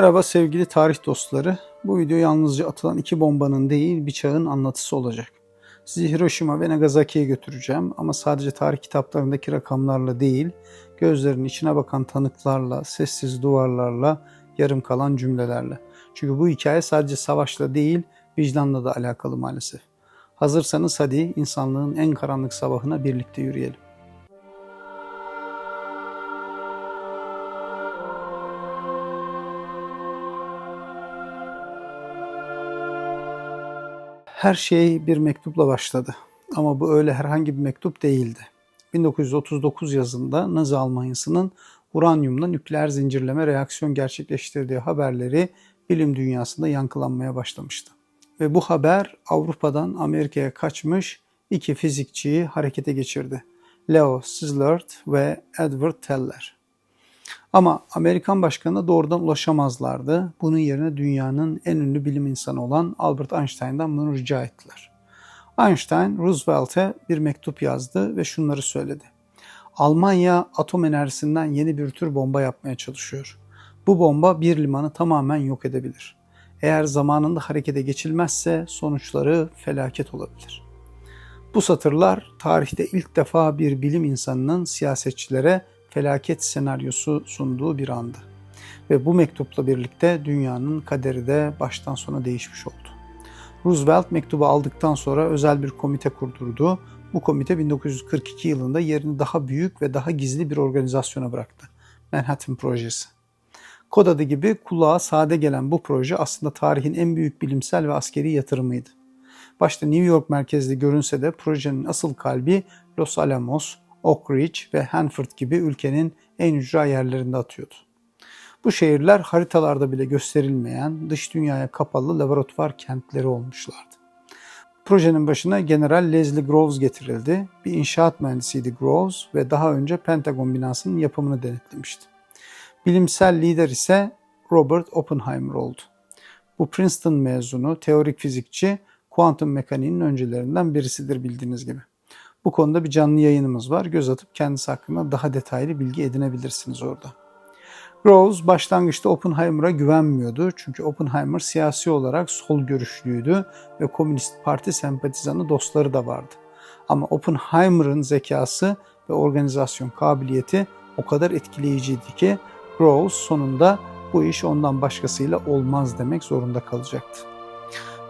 Merhaba sevgili tarih dostları. Bu video yalnızca atılan iki bombanın değil bir çağın anlatısı olacak. Sizi Hiroşima ve Nagasaki'ye götüreceğim ama sadece tarih kitaplarındaki rakamlarla değil, gözlerin içine bakan tanıklarla, sessiz duvarlarla, yarım kalan cümlelerle. Çünkü bu hikaye sadece savaşla değil, vicdanla da alakalı maalesef. Hazırsanız hadi insanlığın en karanlık sabahına birlikte yürüyelim. Her şey bir mektupla başladı. Ama bu öyle herhangi bir mektup değildi. 1939 yazında Nazi Almanyası'nın uranyumla nükleer zincirleme reaksiyon gerçekleştirdiği haberleri bilim dünyasında yankılanmaya başlamıştı. Ve bu haber Avrupa'dan Amerika'ya kaçmış iki fizikçiyi harekete geçirdi. Leo Szilard ve Edward Teller. Ama Amerikan başkanına doğrudan ulaşamazlardı. Bunun yerine dünyanın en ünlü bilim insanı olan Albert Einstein'dan bunu rica ettiler. Einstein Roosevelt'e bir mektup yazdı ve şunları söyledi. Almanya atom enerjisinden yeni bir tür bomba yapmaya çalışıyor. Bu bomba bir limanı tamamen yok edebilir. Eğer zamanında harekete geçilmezse sonuçları felaket olabilir. Bu satırlar tarihte ilk defa bir bilim insanının siyasetçilere felaket senaryosu sunduğu bir andı. Ve bu mektupla birlikte dünyanın kaderi de baştan sona değişmiş oldu. Roosevelt mektubu aldıktan sonra özel bir komite kurdurdu. Bu komite 1942 yılında yerini daha büyük ve daha gizli bir organizasyona bıraktı. Manhattan Projesi. Kod adı gibi kulağa sade gelen bu proje aslında tarihin en büyük bilimsel ve askeri yatırımıydı. Başta New York merkezli görünse de projenin asıl kalbi Los Alamos, Oak Ridge ve Hanford gibi ülkenin en ücra yerlerinde atıyordu. Bu şehirler haritalarda bile gösterilmeyen dış dünyaya kapalı laboratuvar kentleri olmuşlardı. Projenin başına General Leslie Groves getirildi. Bir inşaat mühendisiydi Groves ve daha önce Pentagon binasının yapımını denetlemişti. Bilimsel lider ise Robert Oppenheimer oldu. Bu Princeton mezunu teorik fizikçi kuantum mekaniğinin öncülerinden birisidir bildiğiniz gibi. Bu konuda bir canlı yayınımız var. Göz atıp kendisi hakkında daha detaylı bilgi edinebilirsiniz orada. Groves başlangıçta Oppenheimer'a güvenmiyordu. Çünkü Oppenheimer siyasi olarak sol görüşlüydü ve Komünist Parti sempatizanı dostları da vardı. Ama Oppenheimer'ın zekası ve organizasyon kabiliyeti o kadar etkileyiciydi ki Groves sonunda bu iş ondan başkasıyla olmaz demek zorunda kalacaktı.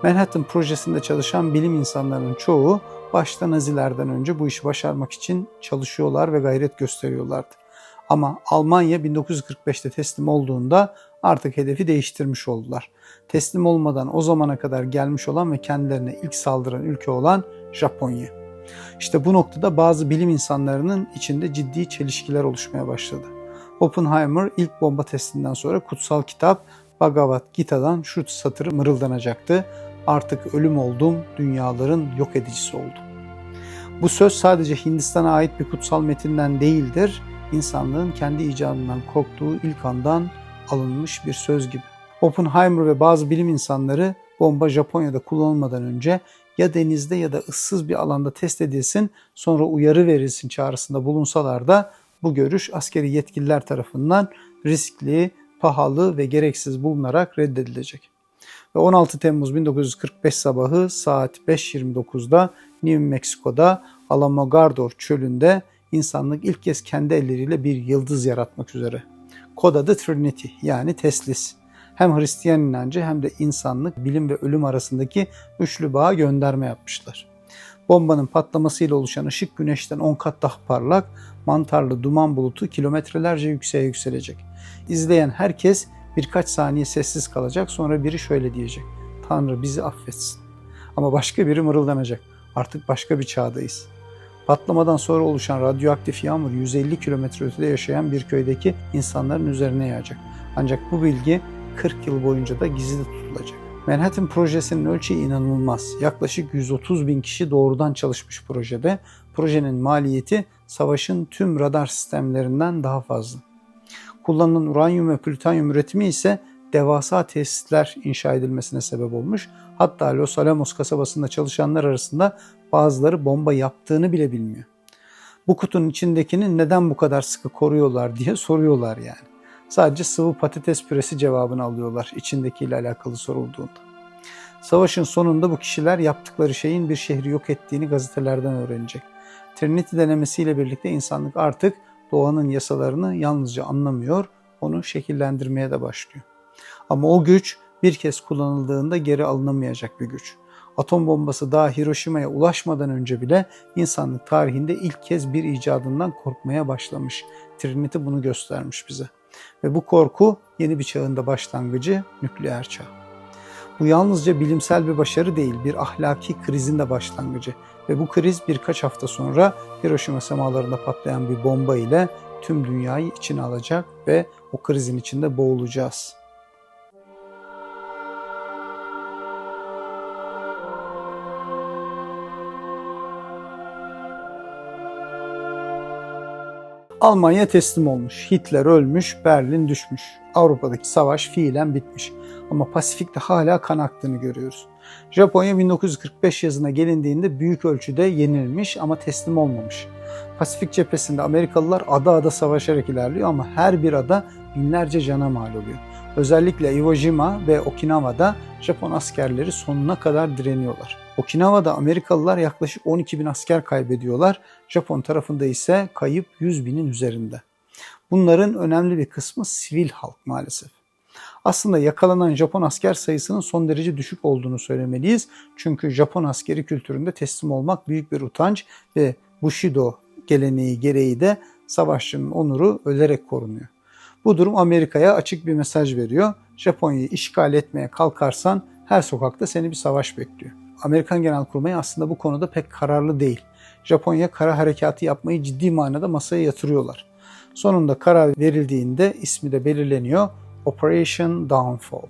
Manhattan projesinde çalışan bilim insanlarının çoğu başta Nazilerden önce bu işi başarmak için çalışıyorlar ve gayret gösteriyorlardı. Ama Almanya 1945'te teslim olduğunda artık hedefi değiştirmiş oldular. Teslim olmadan o zamana kadar gelmiş olan ve kendilerine ilk saldıran ülke olan Japonya. İşte bu noktada bazı bilim insanlarının içinde ciddi çelişkiler oluşmaya başladı. Oppenheimer ilk bomba testinden sonra kutsal kitap Bhagavad Gita'dan şu satırı mırıldanacaktı. Artık ölüm oldum, dünyaların yok edicisi oldum. Bu söz sadece Hindistan'a ait bir kutsal metinden değildir, insanlığın kendi icadından korktuğu ilk andan alınmış bir söz gibi. Oppenheimer ve bazı bilim insanları bomba Japonya'da kullanılmadan önce ya denizde ya da ıssız bir alanda test edilsin sonra uyarı verilsin çağrısında bulunsalar da bu görüş askeri yetkililer tarafından riskli, pahalı ve gereksiz bulunarak reddedilecek. Ve 16 Temmuz 1945 sabahı saat 5.29'da New Mexico'da Alamogordo çölünde insanlık ilk kez kendi elleriyle bir yıldız yaratmak üzere. Kod adı Trinity yani Teslis. Hem Hristiyan inancı hem de insanlık, bilim ve ölüm arasındaki üçlü bağa gönderme yapmışlar. Bombanın patlamasıyla oluşan ışık güneşten 10 kat daha parlak, mantarlı duman bulutu kilometrelerce yükseğe yükselecek. İzleyen herkes birkaç saniye sessiz kalacak sonra biri şöyle diyecek. Tanrı bizi affetsin. Ama başka biri mırıldanacak. Artık başka bir çağdayız. Patlamadan sonra oluşan radyoaktif yağmur 150 kilometre ötede yaşayan bir köydeki insanların üzerine yağacak. Ancak bu bilgi 40 yıl boyunca da gizli tutulacak. Manhattan projesinin ölçeği inanılmaz. Yaklaşık 130 bin kişi doğrudan çalışmış projede. Projenin maliyeti savaşın tüm radar sistemlerinden daha fazla. Kullanılan uranyum ve plütonyum üretimi ise devasa tesisler inşa edilmesine sebep olmuş. Hatta Los Alamos kasabasında çalışanlar arasında bazıları bomba yaptığını bile bilmiyor. Bu kutunun içindekini neden bu kadar sıkı koruyorlar diye soruyorlar yani. Sadece sıvı patates püresi cevabını alıyorlar içindekiyle alakalı sorulduğunda. Savaşın sonunda bu kişiler yaptıkları şeyin bir şehri yok ettiğini gazetelerden öğrenecek. Trinity denemesiyle birlikte insanlık artık doğanın yasalarını yalnızca anlamıyor, onu şekillendirmeye de başlıyor. Ama o güç bir kez kullanıldığında geri alınamayacak bir güç. Atom bombası daha Hiroşima'ya ulaşmadan önce bile insanlık tarihinde ilk kez bir icadından korkmaya başlamış. Trinity bunu göstermiş bize. Ve bu korku yeni bir çağın da başlangıcı nükleer çağ. Bu yalnızca bilimsel bir başarı değil, bir ahlaki krizin de başlangıcı. Ve bu kriz birkaç hafta sonra Hiroşima semalarında patlayan bir bomba ile tüm dünyayı içine alacak ve o krizin içinde boğulacağız. Almanya teslim olmuş, Hitler ölmüş, Berlin düşmüş. Avrupa'daki savaş fiilen bitmiş. Ama Pasifik'te hala kan aktığını görüyoruz. Japonya 1945 yazına gelindiğinde büyük ölçüde yenilmiş ama teslim olmamış. Pasifik cephesinde Amerikalılar ada ada savaşarak ilerliyor ama her bir ada binlerce cana mal oluyor. Özellikle Iwo Jima ve Okinawa'da Japon askerleri sonuna kadar direniyorlar. Okinawa'da Amerikalılar yaklaşık 12 bin asker kaybediyorlar. Japon tarafında ise kayıp 100 binin üzerinde. Bunların önemli bir kısmı sivil halk maalesef. Aslında yakalanan Japon asker sayısının son derece düşük olduğunu söylemeliyiz. Çünkü Japon askeri kültüründe teslim olmak büyük bir utanç ve Bushido geleneği gereği de savaşçının onuru ölerek korunuyor. Bu durum Amerika'ya açık bir mesaj veriyor. Japonya'yı işgal etmeye kalkarsan her sokakta seni bir savaş bekliyor. Amerikan Genelkurmayı aslında bu konuda pek kararlı değil. Japonya kara harekatı yapmayı ciddi manada masaya yatırıyorlar. Sonunda karar verildiğinde ismi de belirleniyor. Operation Downfall.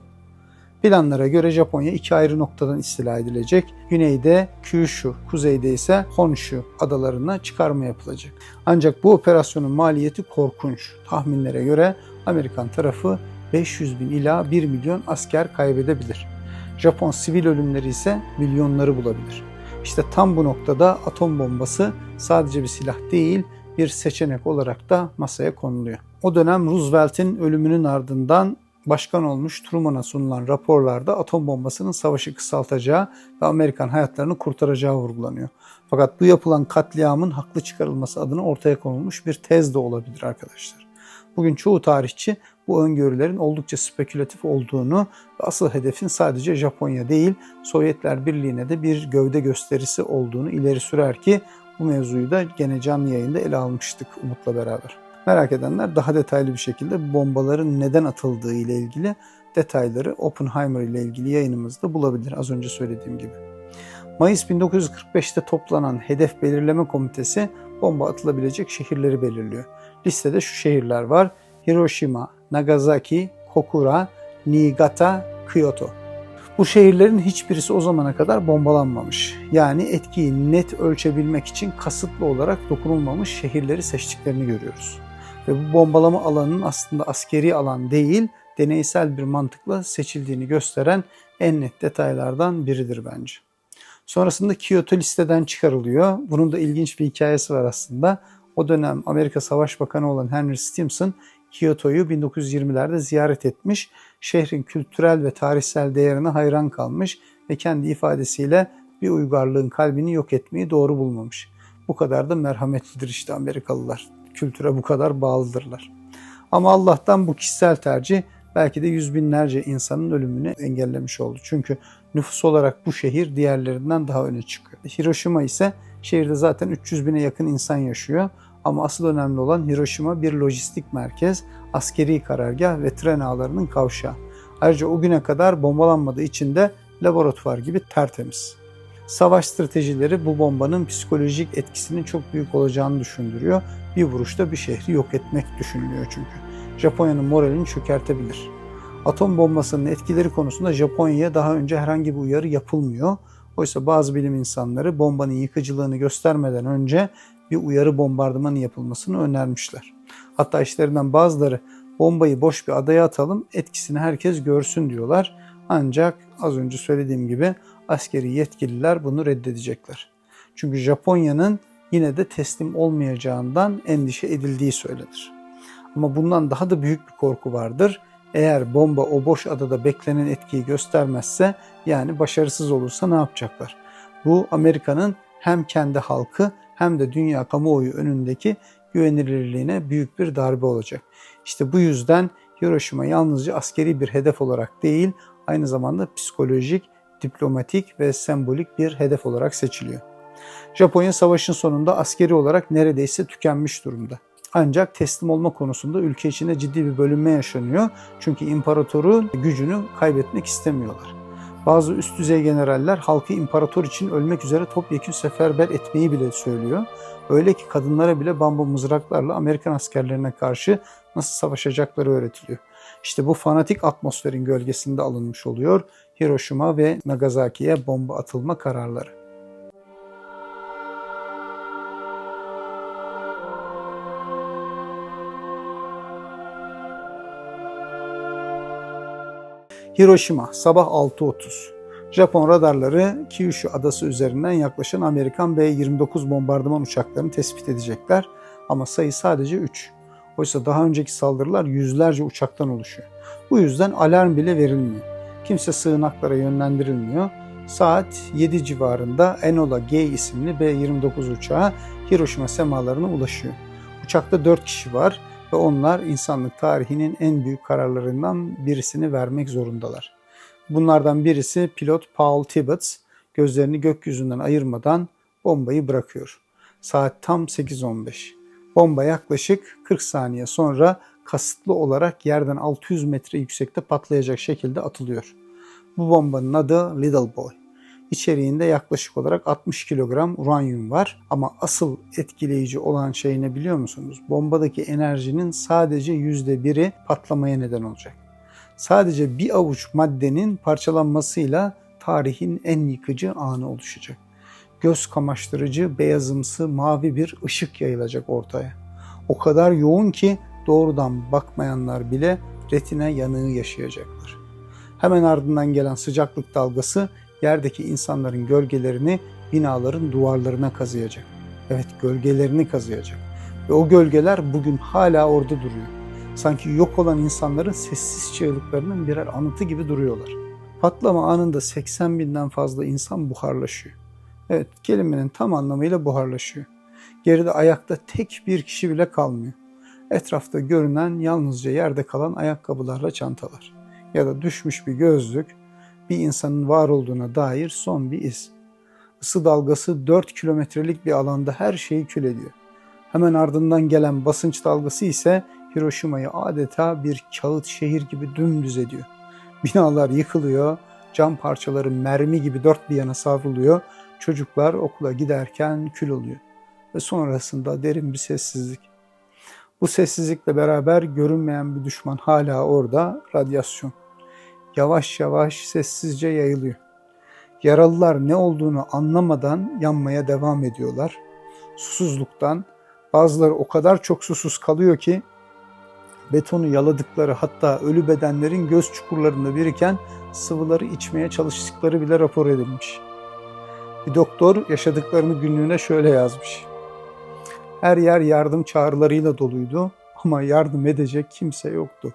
Planlara göre Japonya iki ayrı noktadan istila edilecek. Güneyde Kyushu, kuzeyde ise Honshu adalarına çıkarma yapılacak. Ancak bu operasyonun maliyeti korkunç. Tahminlere göre Amerikan tarafı 500 bin ila 1 milyon asker kaybedebilir. Japon sivil ölümleri ise milyonları bulabilir. İşte tam bu noktada atom bombası sadece bir silah değil, bir seçenek olarak da masaya konuluyor. O dönem Roosevelt'in ölümünün ardından başkan olmuş Truman'a sunulan raporlarda atom bombasının savaşı kısaltacağı ve Amerikan hayatlarını kurtaracağı vurgulanıyor. Fakat bu yapılan katliamın haklı çıkarılması adına ortaya konulmuş bir tez de olabilir arkadaşlar. Bugün çoğu tarihçi bu öngörülerin oldukça spekülatif olduğunu ve asıl hedefin sadece Japonya değil Sovyetler Birliği'ne de bir gövde gösterisi olduğunu ileri sürer ki bu mevzuyu da gene canlı yayında ele almıştık Umut'la beraber. Merak edenler daha detaylı bir şekilde bombaların neden atıldığı ile ilgili detayları Oppenheimer ile ilgili yayınımızda bulabilir az önce söylediğim gibi. Mayıs 1945'te toplanan Hedef Belirleme Komitesi bomba atılabilecek şehirleri belirliyor. Listede şu şehirler var. Hiroşima, Nagasaki, Kokura, Niigata, Kyoto. Bu şehirlerin hiçbirisi o zamana kadar bombalanmamış. Yani etkiyi net ölçebilmek için kasıtlı olarak dokunulmamış şehirleri seçtiklerini görüyoruz. Ve bu bombalama alanının aslında askeri alan değil, deneysel bir mantıkla seçildiğini gösteren en net detaylardan biridir bence. Sonrasında Kyoto listeden çıkarılıyor. Bunun da ilginç bir hikayesi var aslında. O dönem Amerika Savaş Bakanı olan Henry Stimson Kyoto'yu 1920'lerde ziyaret etmiş. Şehrin kültürel ve tarihsel değerine hayran kalmış ve kendi ifadesiyle bir uygarlığın kalbini yok etmeyi doğru bulmamış. Bu kadar da merhametlidir işte Amerikalılar. Kültüre bu kadar bağlıdırlar. Ama Allah'tan bu kişisel tercih belki de yüz binlerce insanın ölümünü engellemiş oldu. Çünkü nüfus olarak bu şehir diğerlerinden daha öne çıkıyor. Hiroşima ise şehirde zaten 300 bine yakın insan yaşıyor. Ama asıl önemli olan Hiroşima bir lojistik merkez, askeri karargah ve tren ağlarının kavşağı. Ayrıca o güne kadar bombalanmadığı için de laboratuvar gibi tertemiz. Savaş stratejileri bu bombanın psikolojik etkisinin çok büyük olacağını düşündürüyor. Bir vuruşta bir şehri yok etmek düşünülüyor çünkü. Japonya'nın moralini çökertebilir. Atom bombasının etkileri konusunda Japonya'ya daha önce herhangi bir uyarı yapılmıyor. Oysa bazı bilim insanları bombanın yıkıcılığını göstermeden önce bir uyarı bombardımanı yapılmasını önermişler. Hatta işlerinden bazıları bombayı boş bir adaya atalım etkisini herkes görsün diyorlar. Ancak az önce söylediğim gibi askeri yetkililer bunu reddedecekler. Çünkü Japonya'nın yine de teslim olmayacağından endişe edildiği söylenir. Ama bundan daha da büyük bir korku vardır. Eğer bomba o boş adada beklenen etkiyi göstermezse yani başarısız olursa ne yapacaklar? Bu Amerika'nın hem kendi halkı hem de dünya kamuoyu önündeki güvenilirliğine büyük bir darbe olacak. İşte bu yüzden Hiroşima yalnızca askeri bir hedef olarak değil, aynı zamanda psikolojik, diplomatik ve sembolik bir hedef olarak seçiliyor. Japonya savaşın sonunda askeri olarak neredeyse tükenmiş durumda. Ancak teslim olma konusunda ülke içinde ciddi bir bölünme yaşanıyor. Çünkü imparatorun gücünü kaybetmek istemiyorlar. Bazı üst düzey generaller halkı imparator için ölmek üzere topyekun seferber etmeyi bile söylüyor. Öyle ki kadınlara bile bambu mızraklarla Amerikan askerlerine karşı nasıl savaşacakları öğretiliyor. İşte bu fanatik atmosferin gölgesinde alınmış oluyor Hiroşima ve Nagasaki'ye bomba atılma kararları. Hiroşima sabah 6.30. Japon radarları Kyushu adası üzerinden yaklaşan Amerikan B-29 bombardıman uçaklarını tespit edecekler ama sayı sadece 3. Oysa daha önceki saldırılar yüzlerce uçaktan oluşuyor. Bu yüzden alarm bile verilmiyor. Kimse sığınaklara yönlendirilmiyor. Saat 7 civarında Enola G isimli B-29 uçağı Hiroşima semalarına ulaşıyor. Uçakta 4 kişi var ve onlar insanlık tarihinin en büyük kararlarından birisini vermek zorundalar. Bunlardan birisi pilot Paul Tibbets gözlerini gökyüzünden ayırmadan bombayı bırakıyor. Saat tam 8.15. Bomba yaklaşık 40 saniye sonra kasıtlı olarak yerden 600 metre yüksekte patlayacak şekilde atılıyor. Bu bombanın adı Little Boy. İçeriğinde yaklaşık olarak 60 kilogram uranyum var. Ama asıl etkileyici olan şey ne biliyor musunuz? Bombadaki enerjinin sadece %1'i patlamaya neden olacak. Sadece bir avuç maddenin parçalanmasıyla tarihin en yıkıcı anı oluşacak. Göz kamaştırıcı, beyazımsı, mavi bir ışık yayılacak ortaya. O kadar yoğun ki doğrudan bakmayanlar bile retine yanığı yaşayacaklar. Hemen ardından gelen sıcaklık dalgası yerdeki insanların gölgelerini binaların duvarlarına kazıyacak. Evet gölgelerini kazıyacak. Ve o gölgeler bugün hala orada duruyor. Sanki yok olan insanların sessiz çığlıklarının birer anıtı gibi duruyorlar. Patlama anında 80 binden fazla insan buharlaşıyor. Evet kelimenin tam anlamıyla buharlaşıyor. Geride ayakta tek bir kişi bile kalmıyor. Etrafta görünen yalnızca yerde kalan ayakkabılarla çantalar. Ya da düşmüş bir gözlük, bir insanın var olduğuna dair son bir iz. Isı dalgası 4 kilometrelik bir alanda her şeyi kül ediyor. Hemen ardından gelen basınç dalgası ise Hiroşima'yı adeta bir kağıt şehir gibi dümdüz ediyor. Binalar yıkılıyor, cam parçaları mermi gibi dört bir yana savruluyor, çocuklar okula giderken kül oluyor. Ve sonrasında derin bir sessizlik. Bu sessizlikle beraber görünmeyen bir düşman hala orada, radyasyon yavaş yavaş sessizce yayılıyor. Yaralılar ne olduğunu anlamadan yanmaya devam ediyorlar. Susuzluktan bazıları o kadar çok susuz kalıyor ki betonu yaladıkları hatta ölü bedenlerin göz çukurlarında biriken sıvıları içmeye çalıştıkları bile rapor edilmiş. Bir doktor yaşadıklarını günlüğüne şöyle yazmış. Her yer yardım çağrılarıyla doluydu ama yardım edecek kimse yoktu.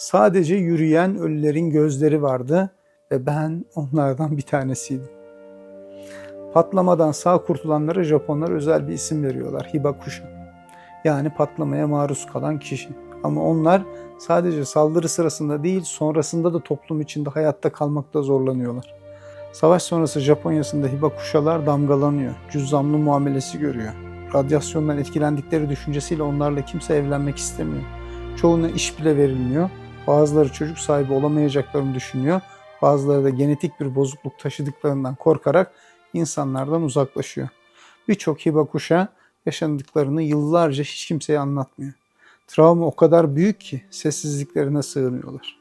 Sadece yürüyen ölülerin gözleri vardı ve ben onlardan bir tanesiydim. Patlamadan sağ kurtulanlara Japonlar özel bir isim veriyorlar. Hibakusha. Yani patlamaya maruz kalan kişi. Ama onlar sadece saldırı sırasında değil sonrasında da toplum içinde hayatta kalmakta zorlanıyorlar. Savaş sonrası Japonya'sında Hibakushalar damgalanıyor. Cüzzamlı muamelesi görüyor. Radyasyondan etkilendikleri düşüncesiyle onlarla kimse evlenmek istemiyor. Çoğuna iş bile verilmiyor Bazıları çocuk sahibi olamayacaklarını düşünüyor. Bazıları da genetik bir bozukluk taşıdıklarından korkarak insanlardan uzaklaşıyor. Birçok Hibakuşa yaşandıklarını yıllarca hiç kimseye anlatmıyor. Travma o kadar büyük ki sessizliklerine sığınıyorlar.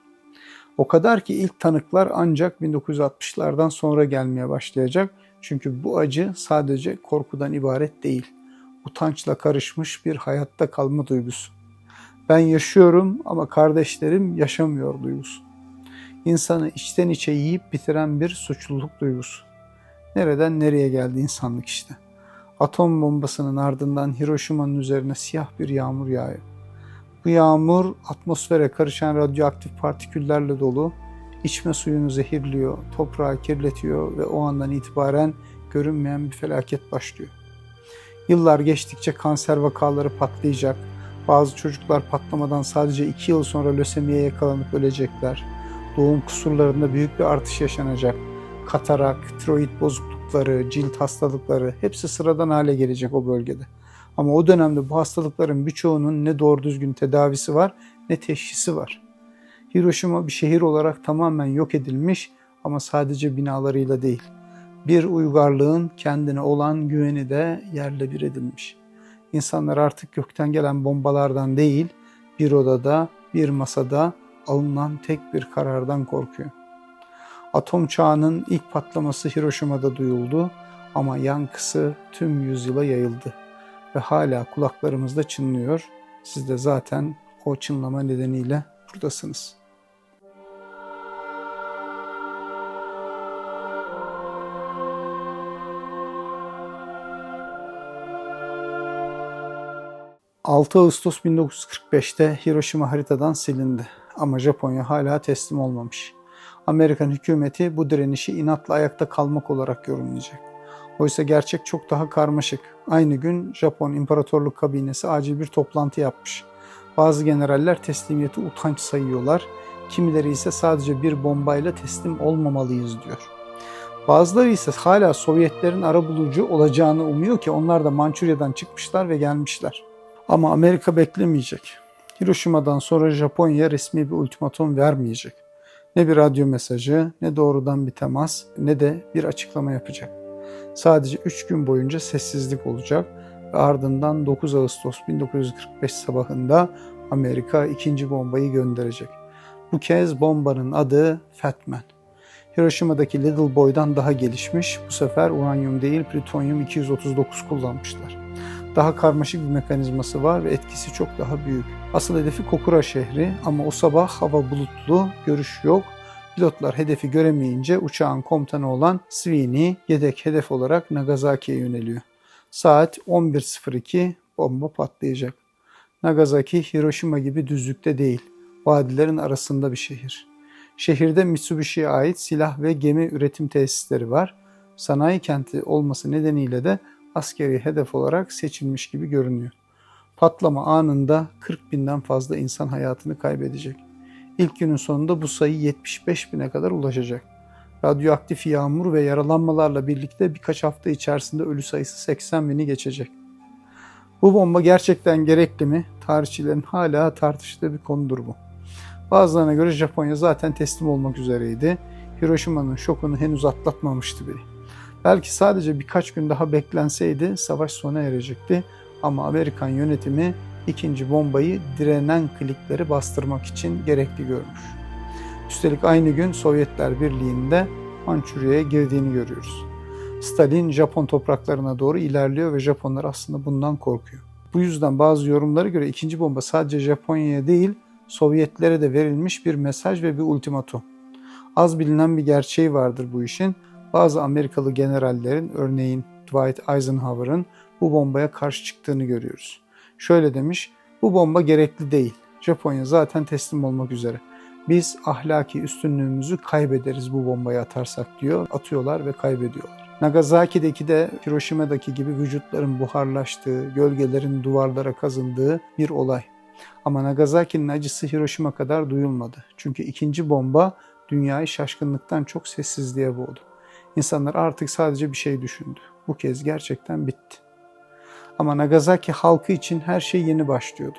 O kadar ki ilk tanıklar ancak 1960'lardan sonra gelmeye başlayacak. Çünkü bu acı sadece korkudan ibaret değil. Utançla karışmış bir hayatta kalma duygusu. Ben yaşıyorum ama kardeşlerim yaşamıyor duygusu. İnsanı içten içe yiyip bitiren bir suçluluk duygusu. Nereden nereye geldi insanlık işte. Atom bombasının ardından Hiroşima'nın üzerine siyah bir yağmur yağıyor. Bu yağmur atmosfere karışan radyoaktif partiküllerle dolu, içme suyunu zehirliyor, toprağı kirletiyor ve o andan itibaren görünmeyen bir felaket başlıyor. Yıllar geçtikçe kanser vakaları patlayacak, bazı çocuklar patlamadan sadece 2 yıl sonra lösemiye yakalanıp ölecekler. Doğum kusurlarında büyük bir artış yaşanacak. Katarak, tiroid bozuklukları, cilt hastalıkları hepsi sıradan hale gelecek o bölgede. Ama o dönemde bu hastalıkların birçoğunun ne doğru düzgün tedavisi var ne teşhisi var. Hiroşima bir şehir olarak tamamen yok edilmiş ama sadece binalarıyla değil. Bir uygarlığın kendine olan güveni de yerle bir edilmiş. İnsanlar artık gökten gelen bombalardan değil, bir odada, bir masada alınan tek bir karardan korkuyor. Atom çağının ilk patlaması Hiroşima'da duyuldu ama yankısı tüm yüzyıla yayıldı ve hala kulaklarımızda çınlıyor. Siz de zaten o çınlama nedeniyle buradasınız. ...6 Ağustos 1945'te Hiroşima haritadan silindi. Ama Japonya hala teslim olmamış. Amerikan hükümeti bu direnişi inatla ayakta kalmak olarak yorumlayacak. Oysa gerçek çok daha karmaşık. Aynı gün Japon İmparatorluk Kabinesi acil bir toplantı yapmış. Bazı generaller teslimiyeti utanç sayıyorlar. Kimileri ise sadece bir bombayla teslim olmamalıyız diyor. Bazıları ise hala Sovyetlerin arabulucu olacağını umuyor ki onlar da Mançurya'dan çıkmışlar ve gelmişler. Ama Amerika beklemeyecek. Hiroşima'dan sonra Japonya resmi bir ultimatum vermeyecek. Ne bir radyo mesajı, ne doğrudan bir temas, ne de bir açıklama yapacak. Sadece 3 gün boyunca sessizlik olacak ve ardından 9 Ağustos 1945 sabahında Amerika ikinci bombayı gönderecek. Bu kez bombanın adı Fatman. Hiroşima'daki Little Boy'dan daha gelişmiş, bu sefer uranyum değil plütonyum 239 kullanmışlar. Daha karmaşık bir mekanizması var ve etkisi çok daha büyük. Asıl hedefi Kokura şehri ama o sabah hava bulutlu, görüş yok Pilotlar hedefi göremeyince uçağın komutanı olan Sweeney yedek hedef olarak Nagasaki'ye yöneliyor. Saat 11.02 bomba patlayacak. Nagasaki Hiroşima gibi düzlükte değil, vadilerin arasında bir şehir. Şehirde Mitsubishi'ye ait silah ve gemi üretim tesisleri var. Sanayi kenti olması nedeniyle de askeri hedef olarak seçilmiş gibi görünüyor. Patlama anında 40 binden fazla insan hayatını kaybedecek. İlk günün sonunda bu sayı 75 bine kadar ulaşacak. Radyoaktif yağmur ve yaralanmalarla birlikte birkaç hafta içerisinde ölü sayısı 80 bini geçecek. Bu bomba gerçekten gerekli mi? Tarihçilerin hala tartıştığı bir konudur bu. Bazılarına göre Japonya zaten teslim olmak üzereydi. Hiroşima'nın şokunu henüz atlatmamıştı bile. Belki sadece birkaç gün daha beklenseydi savaş sona erecekti ama Amerikan yönetimi ikinci bombayı direnen klikleri bastırmak için gerekli görmüş. Üstelik aynı gün Sovyetler Birliği'nde Mançurya'ya girdiğini görüyoruz. Stalin Japon topraklarına doğru ilerliyor ve Japonlar aslında bundan korkuyor. Bu yüzden bazı yorumlara göre ikinci bomba sadece Japonya'ya değil Sovyetlere de verilmiş bir mesaj ve bir ultimatum. Az bilinen bir gerçeği vardır bu işin. Bazı Amerikalı generallerin örneğin Dwight Eisenhower'ın bu bombaya karşı çıktığını görüyoruz. Şöyle demiş, bu bomba gerekli değil. Japonya zaten teslim olmak üzere. Biz ahlaki üstünlüğümüzü kaybederiz bu bombayı atarsak diyor. Atıyorlar ve kaybediyorlar. Nagasaki'deki de Hiroşima'daki gibi vücutların buharlaştığı, gölgelerin duvarlara kazındığı bir olay. Ama Nagasaki'nin acısı Hiroşima kadar duyulmadı. Çünkü ikinci bomba dünyayı şaşkınlıktan çok sessizliğe boğdu. İnsanlar artık sadece bir şey düşündü. Bu kez gerçekten bitti. Ama Nagasaki halkı için her şey yeni başlıyordu.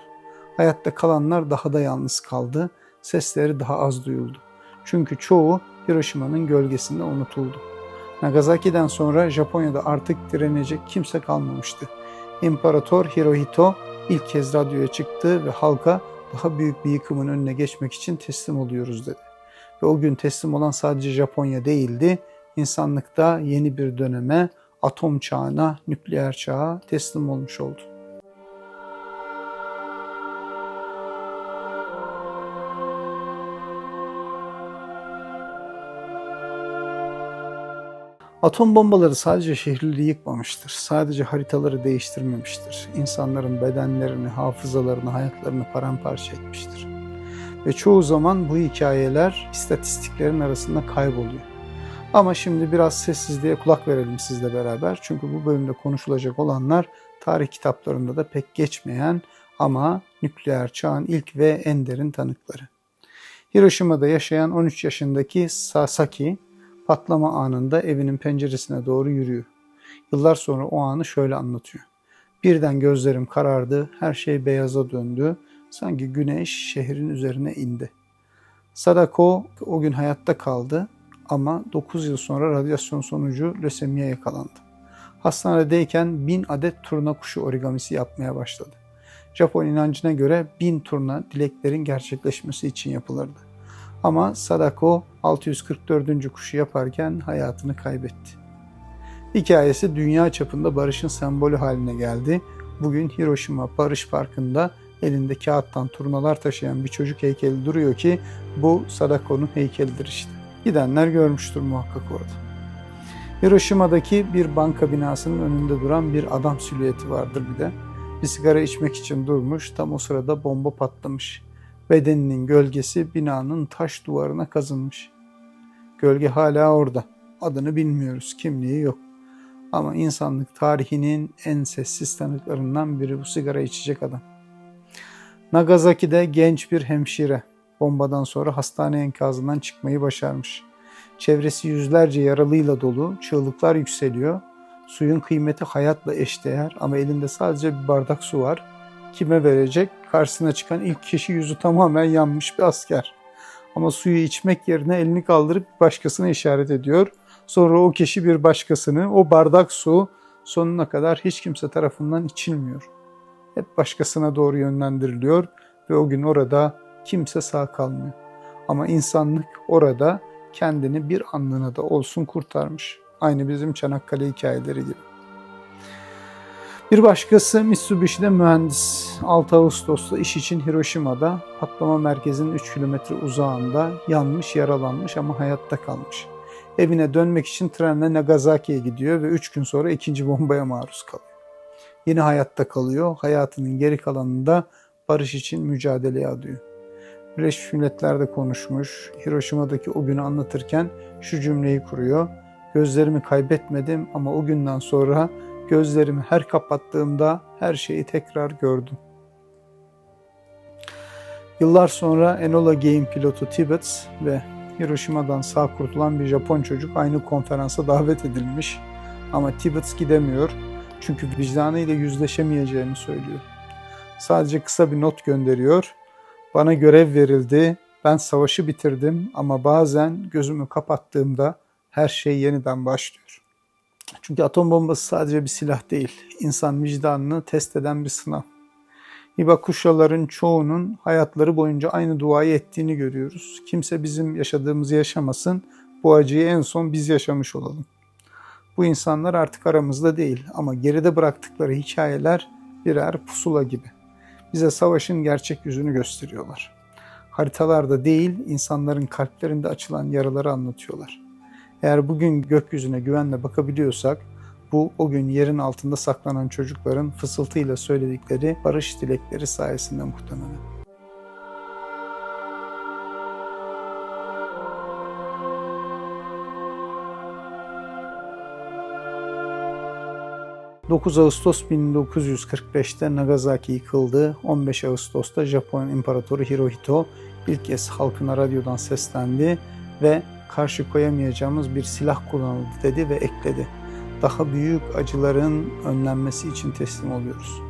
Hayatta kalanlar daha da yalnız kaldı, sesleri daha az duyuldu. Çünkü çoğu Hiroşima'nın gölgesinde unutuldu. Nagasaki'den sonra Japonya'da artık direnecek kimse kalmamıştı. İmparator Hirohito ilk kez radyoya çıktı ve halka daha büyük bir yıkımın önüne geçmek için teslim oluyoruz dedi. Ve o gün teslim olan sadece Japonya değildi, insanlıkta yeni bir döneme, atom çağına, nükleer çağa teslim olmuş oldu. Atom bombaları sadece şehirleri yıkmamıştır. Sadece haritaları değiştirmemiştir. İnsanların bedenlerini, hafızalarını, hayatlarını paramparça etmiştir. Ve çoğu zaman bu hikayeler istatistiklerin arasında kayboluyor. Ama şimdi biraz sessizliğe kulak verelim sizle beraber. Çünkü bu bölümde konuşulacak olanlar tarih kitaplarında da pek geçmeyen ama nükleer çağın ilk ve en derin tanıkları. Hiroşima'da yaşayan 13 yaşındaki Sasaki patlama anında evinin penceresine doğru yürüyor. Yıllar sonra o anı şöyle anlatıyor. Birden gözlerim karardı, her şey beyaza döndü. Sanki güneş şehrin üzerine indi. Sadako o gün hayatta kaldı ama 9 yıl sonra radyasyon sonucu lösemiye yakalandı. Hastanedeyken bin adet turna kuşu origamisi yapmaya başladı. Japon inancına göre bin turna dileklerin gerçekleşmesi için yapılırdı. Ama Sadako 644. kuşu yaparken hayatını kaybetti. Hikayesi dünya çapında barışın sembolü haline geldi. Bugün Hiroşima Barış Parkı'nda elinde kağıttan turnalar taşıyan bir çocuk heykeli duruyor ki bu Sadako'nun heykelidir işte. Gidenler görmüştür muhakkak orada. Hiroşima'daki bir banka binasının önünde duran bir adam silüeti vardır bir de. Bir sigara içmek için durmuş, tam o sırada bomba patlamış. Bedeninin gölgesi binanın taş duvarına kazınmış. Gölge hala orada. Adını bilmiyoruz, kimliği yok. Ama insanlık tarihinin en sessiz tanıklarından biri bu sigara içecek adam. Nagasaki'de genç bir hemşire bombadan sonra hastane enkazından çıkmayı başarmış. Çevresi yüzlerce yaralıyla dolu, çığlıklar yükseliyor. Suyun kıymeti hayatla eşdeğer ama elinde sadece bir bardak su var. Kime verecek? Karşısına çıkan ilk kişi yüzü tamamen yanmış bir asker. Ama suyu içmek yerine elini kaldırıp başkasına işaret ediyor. Sonra o kişi bir başkasını, o bardak su sonuna kadar hiç kimse tarafından içilmiyor. Hep başkasına doğru yönlendiriliyor ve o gün orada kimse sağ kalmıyor. Ama insanlık orada kendini bir anlığına da olsun kurtarmış. Aynı bizim Çanakkale hikayeleri gibi. Bir başkası Mitsubishi'de mühendis. 6 Ağustos'ta iş için Hiroşima'da patlama merkezinin 3 kilometre uzağında yanmış, yaralanmış ama hayatta kalmış. Evine dönmek için trenle Nagasaki'ye gidiyor ve 3 gün sonra ikinci bombaya maruz kalıyor. Yine hayatta kalıyor. Hayatının geri kalanında barış için mücadeleye adıyor. Birleşmiş Milletler'de konuşmuş. Hiroşima'daki o günü anlatırken şu cümleyi kuruyor. Gözlerimi kaybetmedim ama o günden sonra gözlerimi her kapattığımda her şeyi tekrar gördüm. Yıllar sonra Enola Gay'in pilotu Tibbets ve Hiroşima'dan sağ kurtulan bir Japon çocuk aynı konferansa davet edilmiş. Ama Tibbets gidemiyor çünkü vicdanıyla yüzleşemeyeceğini söylüyor. Sadece kısa bir not gönderiyor. Bana görev verildi, ben savaşı bitirdim ama bazen gözümü kapattığımda her şey yeniden başlıyor. Çünkü atom bombası sadece bir silah değil, insan vicdanını test eden bir sınav. Hibakuşaların çoğunun hayatları boyunca aynı duayı ettiğini görüyoruz. Kimse bizim yaşadığımızı yaşamasın, bu acıyı en son biz yaşamış olalım. Bu insanlar artık aramızda değil ama geride bıraktıkları hikayeler birer pusula gibi. Bize savaşın gerçek yüzünü gösteriyorlar. Haritalarda değil, insanların kalplerinde açılan yaraları anlatıyorlar. Eğer bugün gökyüzüne güvenle bakabiliyorsak, bu o gün yerin altında saklanan çocukların fısıltıyla söyledikleri barış dilekleri sayesinde muhtemelen. 9 Ağustos 1945'te Nagasaki yıkıldı. 15 Ağustos'ta Japon İmparatoru Hirohito ilk kez halkına radyodan seslendi ve karşı koyamayacağımız bir silah kullanıldı dedi ve ekledi. Daha büyük acıların önlenmesi için teslim oluyoruz.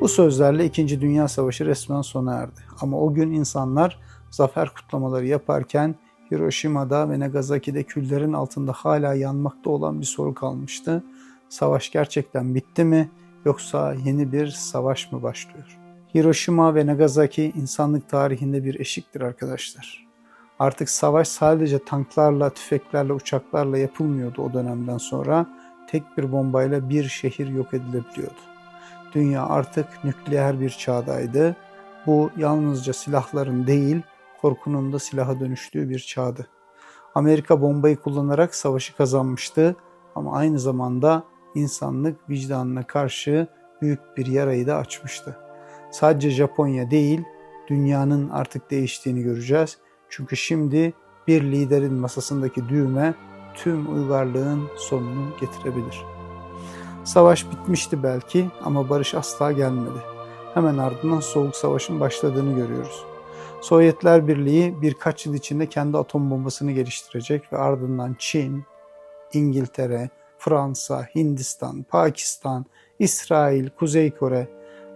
Bu sözlerle 2. Dünya Savaşı resmen sona erdi. Ama o gün insanlar zafer kutlamaları yaparken Hiroşima'da ve Nagasaki'de küllerin altında hala yanmakta olan bir soru kalmıştı Savaş gerçekten bitti mi yoksa yeni bir savaş mı başlıyor? Hiroşima ve Nagasaki insanlık tarihinde bir eşiktir arkadaşlar. Artık savaş sadece tanklarla, tüfeklerle, uçaklarla yapılmıyordu o dönemden sonra. Tek bir bombayla bir şehir yok edilebiliyordu. Dünya artık nükleer bir çağdaydı. Bu yalnızca silahların değil, korkunun da silaha dönüştüğü bir çağdı. Amerika bombayı kullanarak savaşı kazanmıştı ama aynı zamanda insanlık vicdanına karşı büyük bir yarayı da açmıştı. Sadece Japonya değil, dünyanın artık değiştiğini göreceğiz. Çünkü şimdi bir liderin masasındaki düğme tüm uygarlığın sonunu getirebilir. Savaş bitmişti belki ama barış asla gelmedi. Hemen ardından Soğuk Savaş'ın başladığını görüyoruz. Sovyetler Birliği birkaç yıl içinde kendi atom bombasını geliştirecek ve ardından Çin, İngiltere, Fransa, Hindistan, Pakistan, İsrail, Kuzey Kore,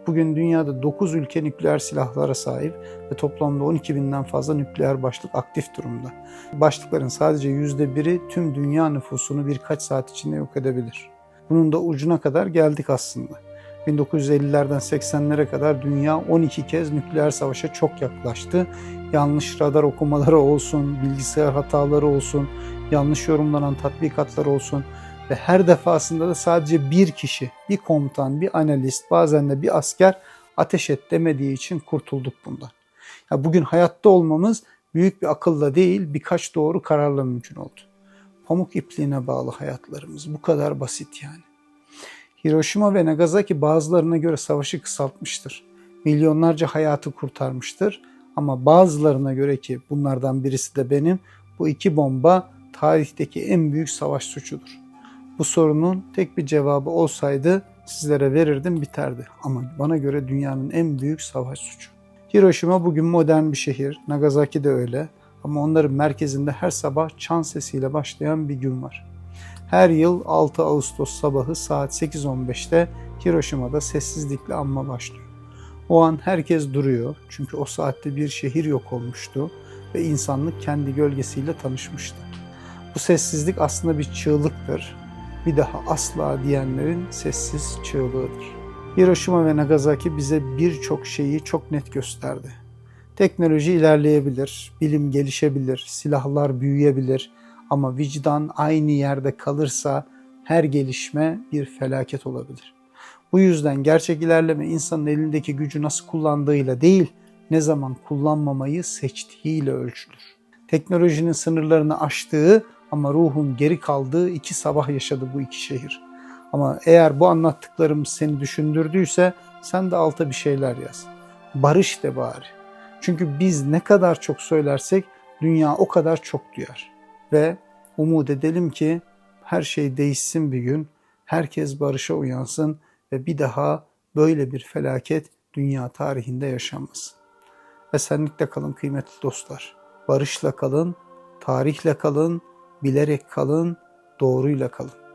bugün dünyada 9 ülke nükleer silahlara sahip ve toplamda 12 binden fazla nükleer başlık aktif durumda. Başlıkların sadece %1'i tüm dünya nüfusunu birkaç saat içinde yok edebilir. Bunun da ucuna kadar geldik aslında. 1950'lerden 80'lere kadar dünya 12 kez nükleer savaşa çok yaklaştı. Yanlış radar okumaları olsun, bilgisayar hataları olsun, yanlış yorumlanan tatbikatlar olsun ve her defasında da sadece bir kişi, bir komutan, bir analist, bazen de bir asker ateş et demediği için kurtulduk bundan. Ya bugün hayatta olmamız büyük bir akılla değil, birkaç doğru kararla mümkün oldu. Pamuk ipliğine bağlı hayatlarımız. Bu kadar basit yani. Hiroşima ve Nagasaki bazılarına göre savaşı kısaltmıştır. Milyonlarca hayatı kurtarmıştır. Ama bazılarına göre ki bunlardan birisi de benim, bu iki bomba tarihteki en büyük savaş suçudur. Bu sorunun tek bir cevabı olsaydı sizlere verirdim biterdi. Ama bana göre dünyanın en büyük savaş suçu. Hiroşima bugün modern bir şehir, Nagasaki de öyle. Ama onların merkezinde her sabah çan sesiyle başlayan bir gün var. Her yıl 6 Ağustos sabahı saat 8.15'te Hiroşima'da sessizlikle anma başlıyor. O an herkes duruyor çünkü o saatte bir şehir yok olmuştu ve insanlık kendi gölgesiyle tanışmıştı. Bu sessizlik aslında bir çığlıktır. Bir daha asla diyenlerin sessiz çığlığıdır. Hiroşima ve Nagasaki bize birçok şeyi çok net gösterdi. Teknoloji ilerleyebilir, bilim gelişebilir, silahlar büyüyebilir ama vicdan aynı yerde kalırsa her gelişme bir felaket olabilir. Bu yüzden gerçek ilerleme insanın elindeki gücü nasıl kullandığıyla değil, ne zaman kullanmamayı seçtiğiyle ölçülür. Teknolojinin sınırlarını aştığı ama ruhun geri kaldığı iki sabah yaşadı bu iki şehir. Ama eğer bu anlattıklarım seni düşündürdüyse sen de alta bir şeyler yaz. Barış de bari. Çünkü biz ne kadar çok söylersek dünya o kadar çok duyar. Ve umut edelim ki her şey değişsin bir gün, herkes barışa uyansın ve bir daha böyle bir felaket dünya tarihinde yaşanmasın. Esenlikle kalın kıymetli dostlar. Barışla kalın, tarihle kalın, bilerek kalın, doğruyla kalın.